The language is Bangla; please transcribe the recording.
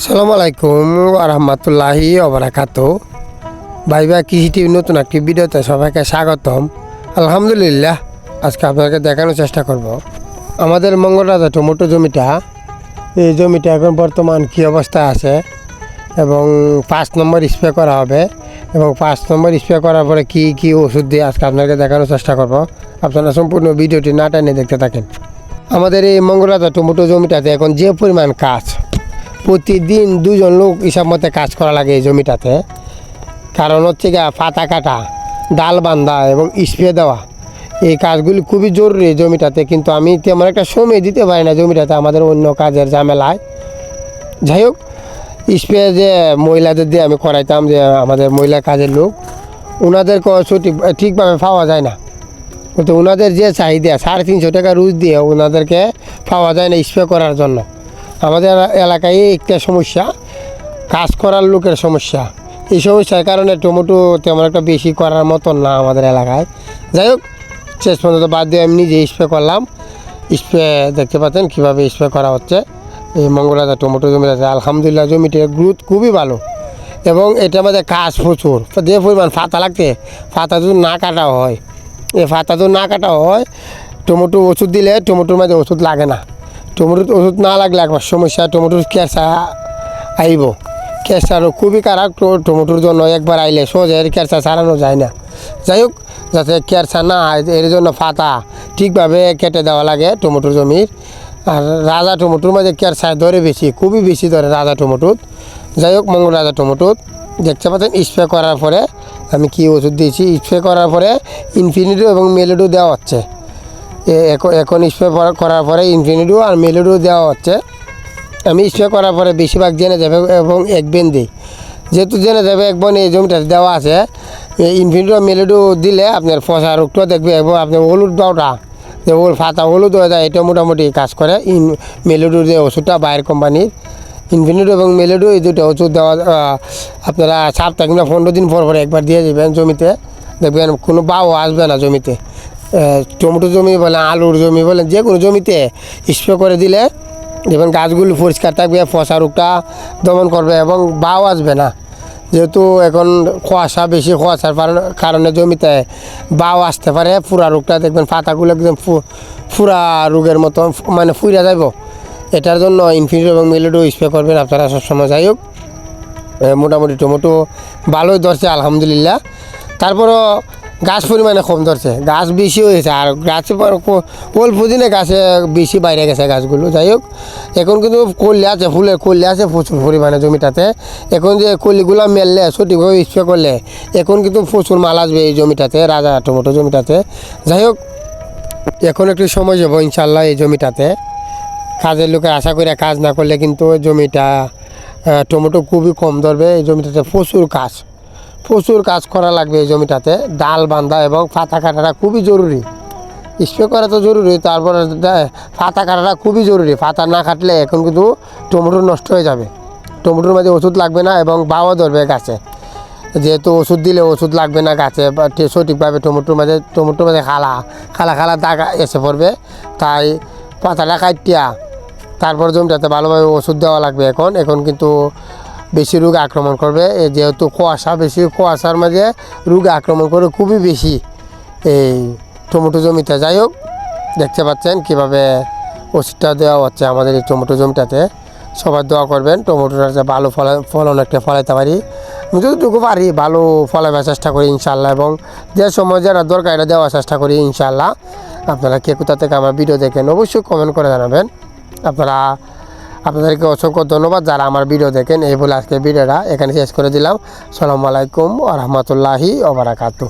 আসসালামু আলাইকুম আরহামতুল্লাহি অবরাকাত ভাই ভাই কৃষি টিভি নতুন একটি ভিডিওতে সবাইকে স্বাগতম। আলহামদুলিল্লাহ, আজকে আপনাকে দেখানোর চেষ্টা করব। আমাদের মঙ্গলরাজা টমেটো জমিটা, এই জমিটা এখন বর্তমান কী অবস্থায় আছে এবং পাঁচ নম্বর স্প্রে করা হবে এবং পাঁচ নম্বর স্প্রে করার পরে কী কী ওষুধ দিয়ে আজকে আপনাকে দেখানোর চেষ্টা করব। আপনারা সম্পূর্ণ ভিডিওটি না টেনে দেখতে থাকেন। আমাদের এই মঙ্গলরাজা টমেটো জমিটাতে এখন যে পরিমাণ কাজ প্রতিদিন দুজন লোক হিসাব মতে কাজ করা লাগে এই জমিটাতে। কারণ হচ্ছে গিয়া পাতা কাটা, ডাল বান্ধা এবং স্প্রে দেওয়া, এই কাজগুলি খুবই জরুরি জমিটাতে। কিন্তু আমি তেমন একটা সময় দিতে পারি না জমিটাতে আমাদের অন্য কাজের ঝামেলায়। যাই হোক, স্প্রে যে মহিলাদের দিয়ে আমি করাইতাম যে আমাদের মহিলা কাজের লোক ওনাদেরকে সঠিক, ঠিকভাবে পাওয়া যায় না। কিন্তু ওনাদের যে চাহিদা, সাড়ে তিনশো টাকা রুজ দিয়ে ওনাদেরকে পাওয়া যায় না স্প্রে করার জন্য। আমাদের এলাকায় একটা সমস্যা, কাজ করার লোকের সমস্যা। এই সমস্যার কারণে টমেটো তেমন একটা বেশি করার মতন না আমাদের এলাকায়। যাই হোক, শেষ পর্যন্ত বাদ দিয়ে আমি নিজে স্প্রে করলাম। স্প্রে দেখতে পাচ্ছেন কীভাবে স্প্রে করা হচ্ছে। এই মঙ্গলাদা টমেটো জমিতে আলহামদুলিল্লাহ জমিটির গ্রোথ খুবই ভালো। এবং এটা আমাদের কাজ প্রচুর। যে পরিমাণ ফাতা লাগতে ফাতা যদি না কাটা হয়, এই ফাতা যদি না কাটা হয়, টমেটো ওষুধ দিলে টমেটোর মধ্যে ওষুধ লাগে না। টমেটোর ওষুধ না লাগলে একবার সমস্যা টমেটোর কেঁচা আইব। কেঁচারও খুবই খারাপ টমেটোর জন্য একবার আইলে সোজা এর কেঁচা ছাড়ানো যায় না। যাই হোক, যাতে কেঁচা না হয় এর জন্য ফাতা ঠিকভাবে কেটে দেওয়া লাগে টমেটোর জমির। আর রাজা টমেটোর মধ্যে কেঁচা ধরে বেশি, খুবই বেশি ধরে রাজা টমেটোর। যাই হোক, মঙ্গল রাজা টমেটোর। দেখতে পাচ্ছেন স্প্রে করার পরে আমি কি ওষুধ দিয়েছি স্প্রে করার পরে ইনফিনিটো এবং মেলোডো দেওয়া হচ্ছে। এখন স্প্রে করার পরে ইনফিনিটো আর মেলোডো দেওয়া হচ্ছে। আমি স্প্রে করার পরে বেশিরভাগ জেনে যাবে এবং এক বেন দিই যেহেতু জেনে যাবে এক বন এই জমিটা দেওয়া আছে ইনফিনিটো মেলোডো দিলে আপনার ফসা রোগটা দেখবে এবং আপনার হলুদ দাওটা যে ওর ফাতা হলুদ হয়ে যায়, এটা মোটামুটি কাজ করে। ইন মেলোডোর যে ওষুধটা বাইরের কোম্পানির ইনফিনিটো এবং মেলোডো এই দুটো ওষুধ দেওয়া আপনারা সপ্তাহ কিংবা পনেরো দিন পর পর একবার দিয়ে দেবেন জমিতে। দেখবেন কোনো বাও আসবে না জমিতে। টমেটো জমি বলেন, আলুর জমি বলেন, যে কোনো জমিতে স্প্রে করে দিলে এবং গাছগুলি পরিষ্কার থাকবে, ফসা রোগটা দমন করবে এবং বাও আসবে না। যেহেতু এখন কুয়াশা বেশি, কুয়াশার কারণে- জমিতে বাও আসতে পারে, ফুরা রোগটা দেখবেন পাতাগুলো একদম ফুরা রোগের মতো মানে ফুরা যাব এটার জন্য ইনফিনিট এবং মেলোডো স্প্রে করবেন আপনারা সবসময়। যাই হোক মোটামুটি টমেটো ভালোই ধরছে, আলহামদুলিল্লাহ। তারপরও গাছ পরিমাণে কম ধরছে গাছ বেশি হয়েছে আর গাছে অল্প দিনে গাছে বেশি বাইরে গেছে গাছগুলো। যাই হোক, এখন কিন্তু কলি আছে, ফুলের কলি আছে প্রচুর পরিমাণে জমিটাতে এখন যে কলিগুলো মেললে সঠিকভাবে স্প্রে করলে এখন কিন্তু প্রচুর মাল আসবে এই জমিটাতে রাজা টমেটো জমিটাতে যাই হোক, এখন একটু সময় যাব ইনশাল্লাহ এই জমিটাতে কাজের লোকে আশা করে কাজ না করলে কিন্তু জমিটা টমেটো খুবই কম ধরবে। এই জমিটাতে প্রচুর কাজ প্রচুর কাজ করা লাগবে এই জমিটাতে। ডাল বান্ধা এবং পাতা কাটাটা খুবই জরুরি। স্প্রে করা তো জরুরি, তারপরে পাতা কাটাটা খুবই জরুরি। পাতা না কাটলে এখন কিন্তু টমেটো নষ্ট হয়ে যাবে। টমেটোর মাঝে ওষুধ লাগবে না এবং বাওয়া ধরবে গাছে। যেহেতু ওষুধ দিলে ওষুধ লাগবে না গাছে, বা সঠিকভাবে টমেটোর মাঝে টমেটোর মাঝে খালা খালা খালা দাগ এসে পড়বে। তাই পাতাটা কাটিয়া, তারপর জমিটাতে ভালোভাবে ওষুধ দেওয়া লাগবে এখন। এখন কিন্তু বেশি রোগ আক্রমণ করবে। যেহেতু কুয়াশা বেশি, কুয়াশার মাঝে রোগ আক্রমণ করে খুবই বেশি এই টমেটো জমিতে যাই হোক, দেখতে পাচ্ছেন কীভাবে ওষুধটা দেওয়া হচ্ছে আমাদের এই টমেটো জমিটাতে। সবার দোয়া করবেন টমেটোটা ভালো ফলা, ফলন একটা ফলাইতে পারি। আমি যতটুকু পারি ভালো ফলাবার চেষ্টা করি ইনশাল্লাহ এবং যে সময় যারা দরকার এটা দেওয়ার চেষ্টা করি ইনশাল্লাহ আপনারা কে কোথা থেকে আমার ভিডিও দেখেন অবশ্যই কমেন্ট করে জানাবেন। আপনারা আপনাদেরকে অসংখ্য ধন্যবাদ যারা আমার ভিডিও দেখেন। এই বলে আজকে ভিডিওটা। এখানে শেষ করে দিলাম। সালামু আলাইকুম আ রহমতুল্লাহি ওবরাকাতু